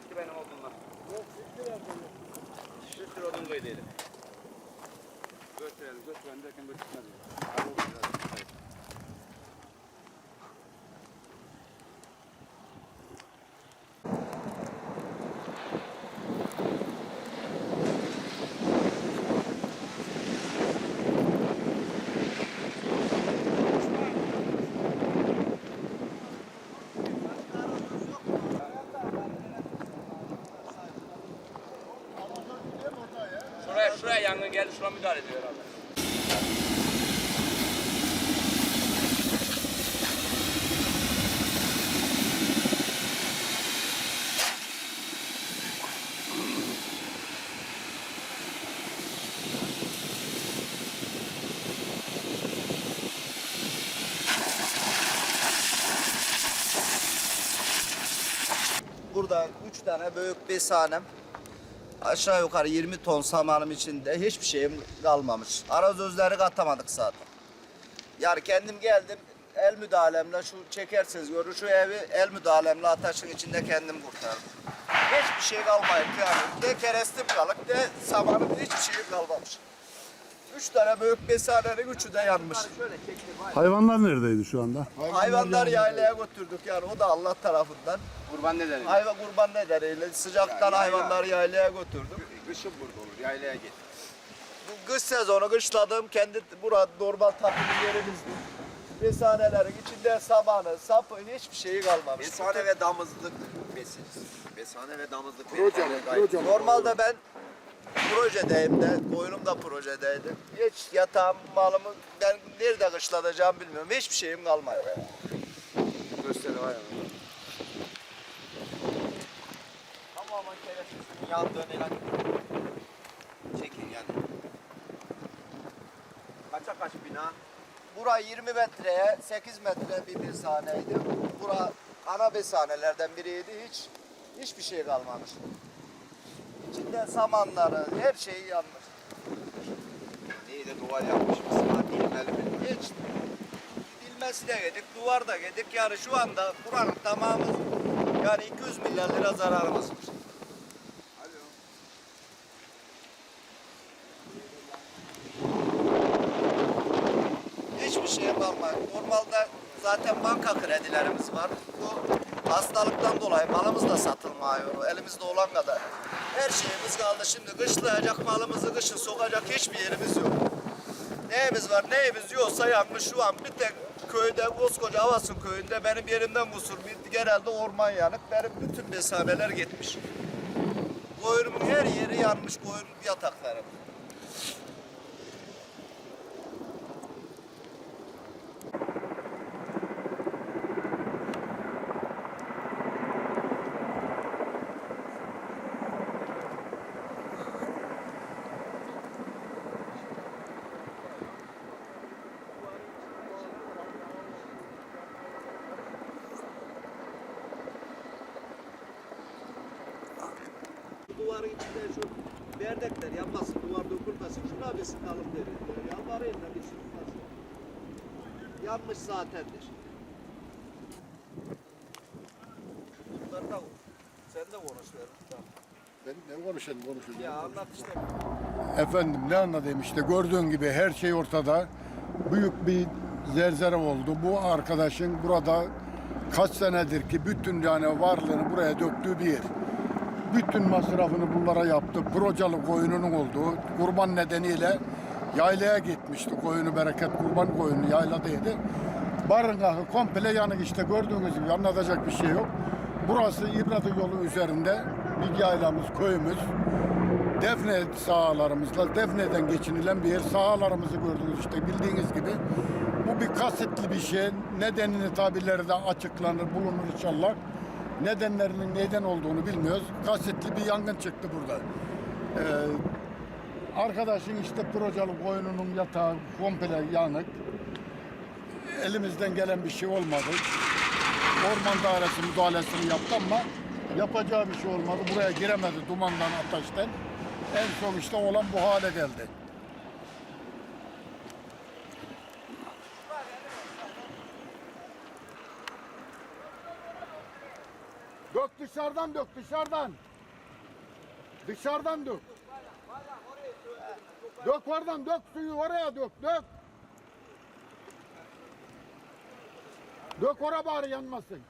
Yetti benim odunla. Şükür odun koyduydım. Götürelim, götürelim derken götürmedi. Hadi Şuraya, yangın geldi, şuna müdahale ediyor herhalde. Burada 3 tane büyük besanem. Aşağı yukarı 20 ton samanım içinde hiçbir şeyim kalmamış. Arazözleri katamadık zaten. Yani kendim geldim el müdahalemle şu çekerseniz görün şu evi el müdahalemle ateşin içinde kendim kurtardım. Hiçbir şey kalmayıp yani ne kerestim kalıp ne samanım hiçbir şey kalmamış. Üç tane büyük besanenin üçü de yanmış. Hayvanlar neredeydi şu anda? Hayvanlar yaylaya götürdük yani o da Allah tarafından. Kurban ne dedi? Hayvan kurban nedeniyle sıcaktan Ya, ya, hayvanları yaylaya götürdük. Kışın burada olur, yaylaya git. Bu kış sezonu kışladım kendi burada normal tapulu yerimizdi. Besanelerin içinde samanı, sapı hiçbir şeyi kalmamış. Besane ve damızlık besiniz. Besane ve damızlık mi? Normalde ben projedeyim de, koyunum da projedeydi. Hiç yatağım, malımı ben nerede kışlatacağımı bilmiyorum. Hiçbir şeyim kalmadı. Gösteri var ya. Tamamen kerestesinin yandığını ilan Çekin yani. Kaça kaç bina? Bura 20 metreye 8 metre bir besaneydi. Bura ana besanelerden biriydi. Hiç hiçbir şey kalmamış. İçinde samanları, her şeyi yanmış. İyi de duvar yapmışız. Bilmeli mi? Hiç bilmesi de yedik, duvar da yedik. Yani şu anda buranın tamamı yani 200 milyar lira zararımız var. Hiçbir şey kalmadı. Normalde zaten banka kredilerimiz var. Bu hastalıktan dolayı malımız da satılmıyor. Elimizde olan kadar. Her şeyimiz kaldı. Şimdi kışlayacak malımızı kışın sokacak hiçbir yerimiz yok. Neyimiz var neyimiz yoksa yanmış şu an bir tek köyde koskoca Havasın köyünde benim yerimden kusur genelde orman yanık benim bütün besaneler gitmiş. Koyunumun her yeri yanmış koyun yataklarım. Duvarın içinde şu berdekler yanmasın, duvar dökülmesin, şuna bir sıkalım deriyor. Yalvarayım da bir sıkılmasın. Yanmış zatendir. Bunları da sen de konuş ver. Tamam. Ben ne konuşayım konuşayım. Ya anlat işte. Efendim ne anlatayım işte gördüğün gibi her şey ortada. Büyük bir zerzere oldu. Bu arkadaşın burada kaç senedir ki bütün yani varlığını buraya döktüğü bir yer. Bütün masrafını bunlara yaptı. Procalı koyununun olduğu kurban nedeniyle yaylaya gitmişti. Koyunu bereket kurban koyunu yayladaydı. Barıngahı komple yanık işte gördüğünüz gibi anlatacak bir şey yok. Burası İbradı yolu üzerinde bir yaylamız, köyümüz. Defne sahalarımızla Defne'den geçinilen bir yer. Sahalarımızı gördünüz işte bildiğiniz gibi. Bu bir kasıtlı bir şey. Nedenini tabirleri de açıklanır, bulunur inşallah. Nedenlerinin neden olduğunu bilmiyoruz. Kasıtlı bir yangın çıktı burada. Ee, arkadaşın işte projalı koyununun yatağı komple yanık. Elimizden gelen bir şey olmadı. Orman dairesi müdahalesini yaptı ama yapacağı bir şey olmadı. Buraya giremedi dumandan, ateşten. En son işte olan bu hale geldi. Dök dışarıdan dök dışarıdan. Dışarıdan dök. Dök oradan dök suyu oraya dök dök. Dök ora bari yanmasın.